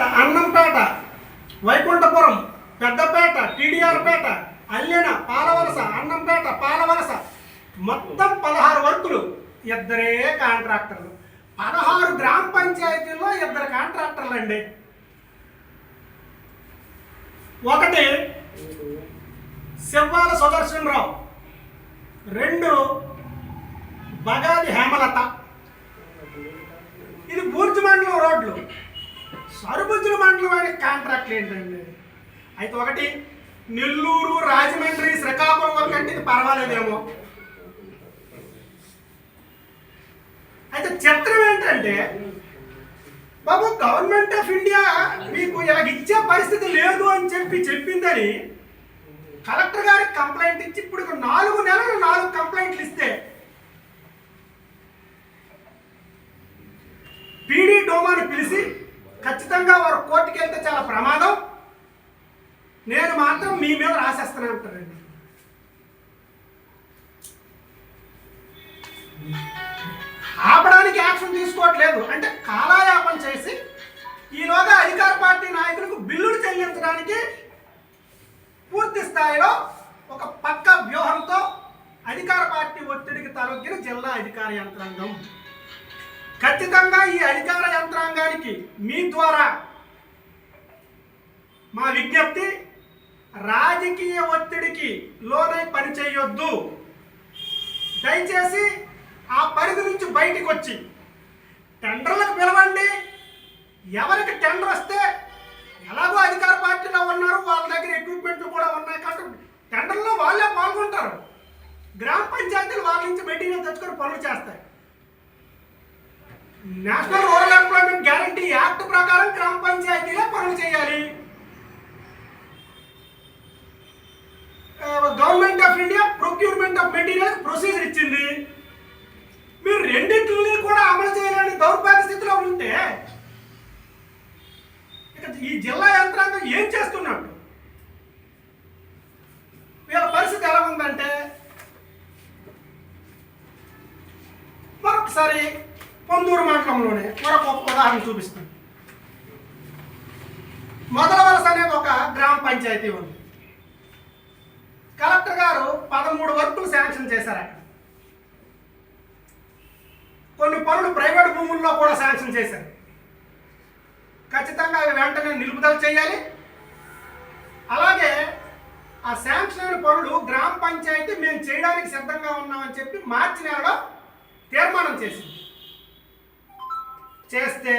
అన్నంపేట Vaikunthapuram Peddapeta TDR Peta Allena Palavalasa Annampeta Palavalasa. మొత్తం పదహారు వర్కులు ఇద్దరే కాంట్రాక్టర్లు. పదహారు గ్రామ పంచాయతీల్లో ఇద్దరు కాంట్రాక్టర్లు అండి ఒకటి శివ్వాల సుదర్శనరావు. రెండు బగాది హేమలత. ఇది బూర్జు మండలం రోడ్లు. సరుబుజ్జుల మండలం వారికి కాంట్రాక్ట్లు ఏంటండి? అయితే ఒకటి నెల్లూరు రాజమండ్రి శ్రీకాకుళం వరకు అంటే ఇది పర్వాలేదేమో. అయితే చిత్రం ఏంటంటే బాబు గవర్నమెంట్ ఆఫ్ ఇండియా మీకు ఇలా ఇచ్చే పరిస్థితి లేదు అని చెప్పి చెప్పిందని కలెక్టర్ గారికి కంప్లైంట్ ఇచ్చి ఇప్పుడు నాలుగు నెలలు నాలుగు కంప్లైంట్లు ఇస్తే చాలా ప్రమాదం? నేను మాత్రం మీ మీద రాసేస్తాను అంటారండి. ఆపడానికి యాక్షన్ తీసుకోవట్లేదు. అంటే కాలాయాపన చేసి ఈలోగా అధికార పార్టీ నాయకులకు బిల్లులు చెల్లించడానికి పూర్తి స్థాయిలో ఒక పక్క వ్యూహంతో అధికార పార్టీ ఒత్తిడికి తలొగ్గిన జిల్లా అధికార యంత్రాంగం. ఖచ్చితంగా ఈ అధికార యంత్రాంగానికి మీ ద్వారా మా విజ్ఞప్తి రాజకీయ ఒత్తిడికి లోనై పనిచేయొద్దు దయచేసి ఆ పరిధి నుంచి బయటికి వచ్చి టెండర్లకు పిలవండి. ఎవరికి టెండర్ వస్తే ఎలాగో అధికార పార్టీలో ఉన్నారు వాళ్ళ దగ్గర ఎక్విప్మెంట్లు కూడా ఉన్నాయి కాబట్టి టెండర్లో వాళ్ళే పాల్గొంటారు. గ్రామ పంచాయతీలు వాళ్ళ నుంచి మెటీరియల్ తెచ్చుకొని పనులు చేస్తాయి. National rural employment guarantee act ప్రకారం గ్రామ పంచాయతీలే పనులు చేయాలి. Government of India procurement of material procedure ఇచ్చింది. మీరు రెండింటిని కూడా అమలు చేయలేని దౌర్భాగ్య స్థితిలో ఉంటే ఇక ఈ జిల్లా యంత్రాంగం ఏం చేస్తున్నాడు వీళ్ళ పరిస్థితి ఎలా ఉందంటే మరొకసారి పొందూరు మండలంలోనే మరొక ఉదాహరణ చూపిస్తాను. మొదల వలస అనేది ఒక గ్రామ పంచాయతీ ఉంది. పదమూడు వర్కులు శాంక్షన్ చేశారట. కొన్ని పనులు ప్రైవేట్ భూముల్లో కూడా శాంక్షన్ చేశారు. ఖచ్చితంగా అవి వెంటనే నిలుపుదల చేయాలి. అలాగే ఆ శాంక్షన్ అయిన పనులు గ్రామ పంచాయతీ మేము చేయడానికి సిద్ధంగా ఉన్నామని చెప్పి మార్చి నెలలో తీర్మానం చేసింది. చేస్తే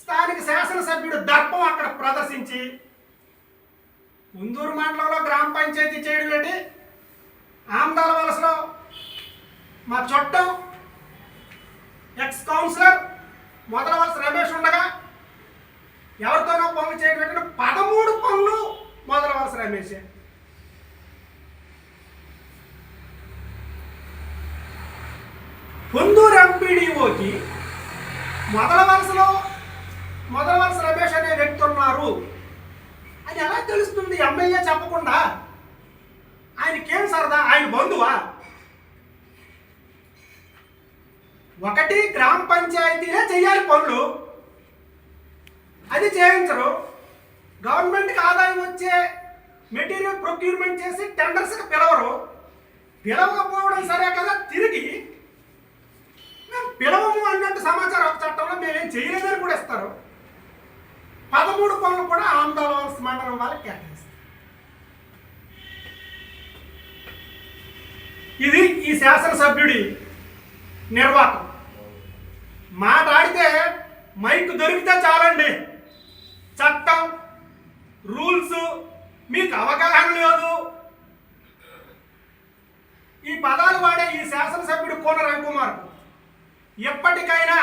స్థానిక శాసనసభ్యుడు దర్పం అక్కడ ప్రదర్శించి ఉందూరు మండలంలో గ్రామ పంచాయతీ చేయడం ఏంటి? ఆమదాల వలసలో మా చుట్టం ఎక్స్ కౌన్సిలర్ మొదల వలస రమేష్ ఉండగా ఎవరితోనో పనులు చేయడం ఏంటంటే పదమూడు పనులు మొదల వలస రమేష్ పొందూరు ఎంపీడీఓకి మొదల వలసలో మొదల వలస రమేష్ అనే వ్యక్తి ఉన్నారు. అది ఎలా తెలుస్తుంది? ఎమ్మెల్యే చెప్పకుండా? ఆయనకేం సరదా? ఆయన బంధువా? ఒకటి గ్రామ పంచాయతీనే చేయాలి పనులు. అది చేయించరు. గవర్నమెంట్కి ఆదాయం వచ్చే మెటీరియల్ ప్రొక్యూర్మెంట్ చేసి టెండర్స్కి పిలవరు. పిలవకపోవడం సరే కదా తిరిగి మేము పిలవము అన్నట్టు సమాచారం ఒక చట్టంలో మేమేం చేయలేదని కూడా ఇస్తారు. పదమూడు పనులు కూడా ఆంధ్రవాస్ మండలం వాళ్ళకి కేటాయిస్తారు ఇది ఈ శాసనసభ్యుడి నిర్వాహకం మాట్లాడితే మైక్ దొరికితే చాలండి. చట్టం రూల్స్ మీకు అవగాహన లేదు. ఈ పదాలు వాడే ఈ శాసనసభ్యుడు కోన రవికుమార్ ఎప్పటికైనా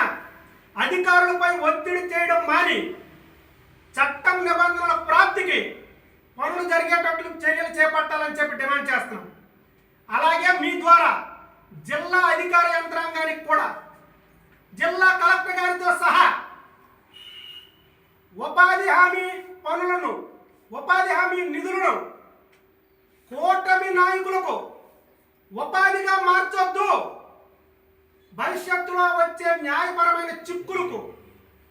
అధికారులపై ఒత్తిడి చేయడం మాని చట్టం నిబంధనల ప్రాప్తికి పనులు జరిగేటట్లు చర్యలు చేపట్టాలని చెప్పి డిమాండ్ చేస్తున్నాం. అలాగే మీ ద్వారా జిల్లా అధికార యంత్రాంగానికి కూడా జిల్లా కలెక్టర్ గారితో సహా ఉపాధి హామీ పనులను ఉపాధి హామీ నిధులను కూటమి నాయకులకు ఉపాధిగా మార్చొద్దు. భవిష్యత్తులో వచ్చే న్యాయపరమైన చిక్కులకు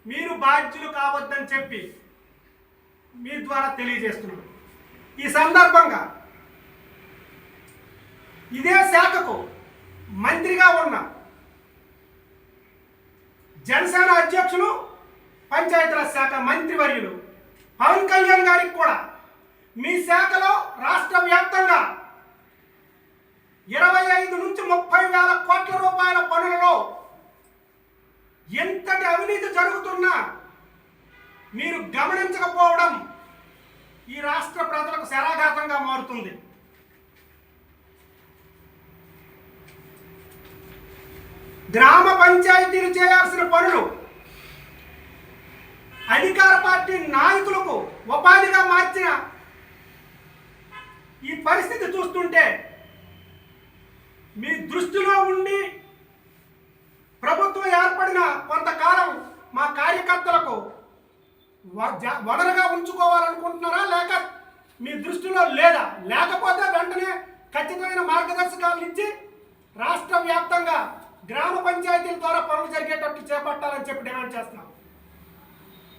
మీరు బాధ్యులు కావద్దని చెప్పి మీ ద్వారా తెలియజేస్తున్నాను. ఈ సందర్భంగా ఇదే శాఖకు మంత్రిగా ఉన్న జనసేన అధ్యక్షులు పంచాయతీరాజ్ శాఖ మంత్రివర్యులు పవన్ కళ్యాణ్ గారికి కూడా మీ శాఖలో రాష్ట్ర వ్యాప్తంగా ఇరవై ఐదు నుంచి ముప్పై వేల కోట్ల గ్రామ పంచాయతీలు చేయాల్సిన పనులు అధికార పార్టీ నాయకులకు ఉపాధిగా మార్చిన ఈ పరిస్థితి చూస్తుంటే మీ దృష్టిలో ఉండి ప్రభుత్వం ఏర్పడిన కొంతకాలం మా కార్యకర్తలకు వ- జ- వనరుగా ఉంచుకోవాలనుకుంటున్నారా? లేక మీ దృష్టిలో లేదా? లేకపోతే వెంటనే ఖచ్చితమైన మార్గదర్శకాలు ఇచ్చి రాష్ట్ర వ్యాప్తంగా గ్రామ పంచాయతీల ద్వారా పనులు జరిగేటట్టు చేపట్టాలని చెప్పి డిమాండ్ చేస్తున్నాం.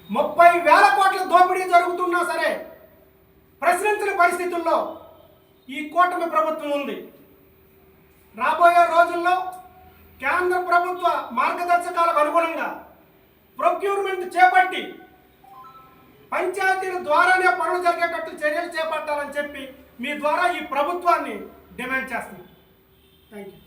ముప్పై వేల కోట్ల దోపిడీ జరుగుతున్నా సరే ప్రశ్నించిన పరిస్థితుల్లో ఈ కూటమి ప్రభుత్వం ఉంది. రాబోయే రోజుల్లో కేంద్ర ప్రభుత్వ మార్గదర్శకాలకు అనుగుణంగా ప్రొక్యూర్మెంట్ చేపట్టి పంచాయతీల ద్వారానే పనులు జరిగేటట్టు చర్యలు చేపట్టాలని చెప్పి మీ ద్వారా ఈ ప్రభుత్వాన్ని డిమాండ్ చేస్తున్నాం. Thank you